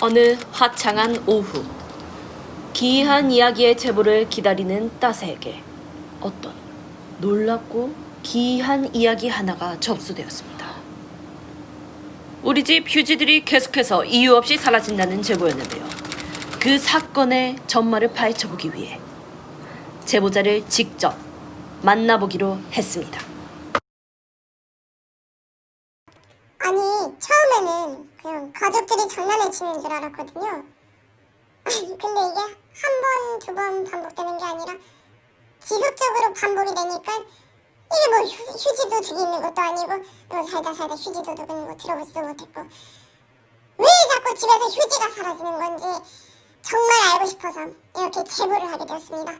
어느 화창한 오후 기이한 이야기의 제보를 기다리는 따세에게 어떤 놀랍고 기이한 이야기 하나가 접수되었습니다. 우리 집 휴지들이 계속해서 이유 없이 사라진다는 제보였는데요. 그 사건의 전말을 파헤쳐보기 위해 제보자를 직접 만나보기로 했습니다. 아니 처음에는 그냥 가족들이 장난을 치는 줄 알았거든요. 근데 이게 한 번, 두 번 반복되는 게 아니라 지속적으로 반복이 되니까 이게 뭐 휴, 휴지도 두 개 있는 것도 아니고 뭐 살다 살다 휴지도 두고 있는 거 들어보지도 못했고 왜 자꾸 집에서 휴지가 사라지는 건지 정말 알고 싶어서 이렇게 제보를 하게 되었습니다.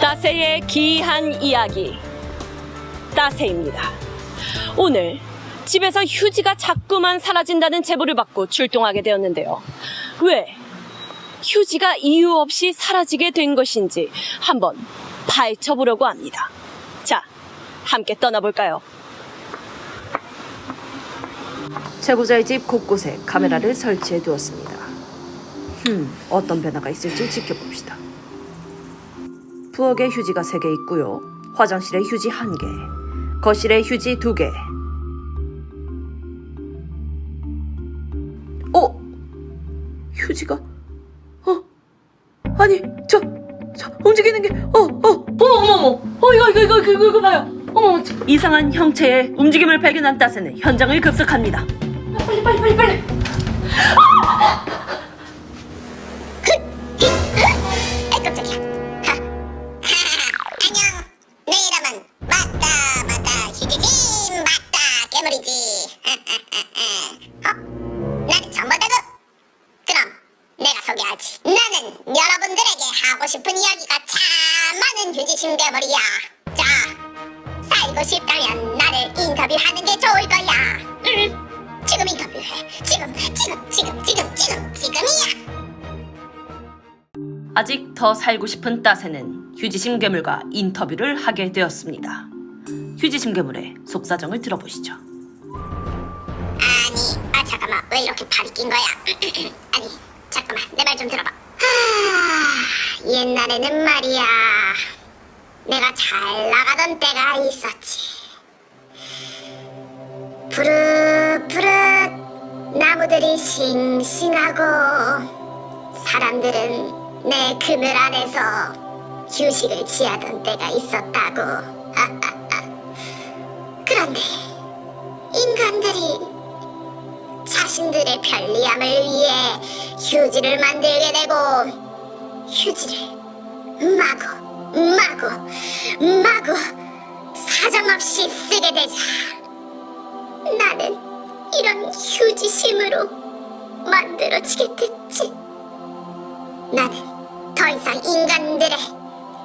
따세의 기이한 이야기 따세입니다. 오늘 집에서 휴지가 자꾸만 사라진다는 제보를 받고 출동하게 되었는데요. 왜 휴지가 이유 없이 사라지게 된 것인지 한번 파헤쳐 보려고 합니다. 자, 함께 떠나볼까요? 제보자의 집 곳곳에 카메라를 설치해 두었습니다. 흠, 어떤 변화가 있을지 지켜봅시다. 부엌에 휴지가 3개 있고요. 화장실에 휴지 1개, 거실에 휴지 2개. 휴지가 어? 아니, 저, 저 움직이는 게 어, 어, 어머 어머 어머. 어, 이거 이거 이거 이거, 이거 봐요. 어머, 저- 이상한 형체의 움직임을 발견한 따스는 현장을 급습합니다. 빨리 빨리 빨리 빨리. 아 괴물이야. 자, 살고 싶다면 나를 인터뷰하는 게 좋을 거야. 응. 지금 인터뷰해. 지금 지금 지금 지금 지금 지금이야. 아직 더 살고 싶은 따세는 휴지심 괴물과 인터뷰를 하게 되었습니다. 휴지심 괴물의 속사정을 들어보시죠. 아니, 아 잠깐만, 왜 이렇게 팔이 낀 거야? 아니, 잠깐만, 내 말 좀 들어봐. 하, 옛날에는 말이야, 내가 잘 나가던 때가 있었지. 푸릇푸릇 나무들이 싱싱하고 사람들은 내 그늘 안에서 휴식을 취하던 때가 있었다고. 그런데 인간들이 자신들의 편리함을 위해 휴지를 만들게 되고 휴지를 마구 마구 마구 사정없이 쓰게 되자. 나는 이런 휴지심으로 만들어지게 됐지. 나는 더 이상 인간들의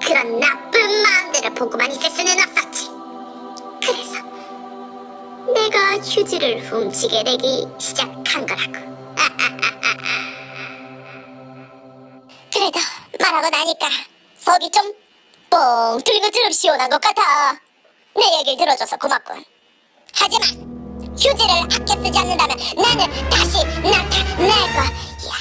그런 나쁜 마음들을 보고만 있을 수는 없었지. 그래서 내가 휴지를 훔치게 되기 시작한 거라고. 그래도 말하고 나니까 속이 좀 뻥 드럽 시원한 것 같아. 내 얘기를 들어줘서 고맙군. 하지만 휴지를 아껴 쓰지 않는다면 나는 다시 나타날 거야.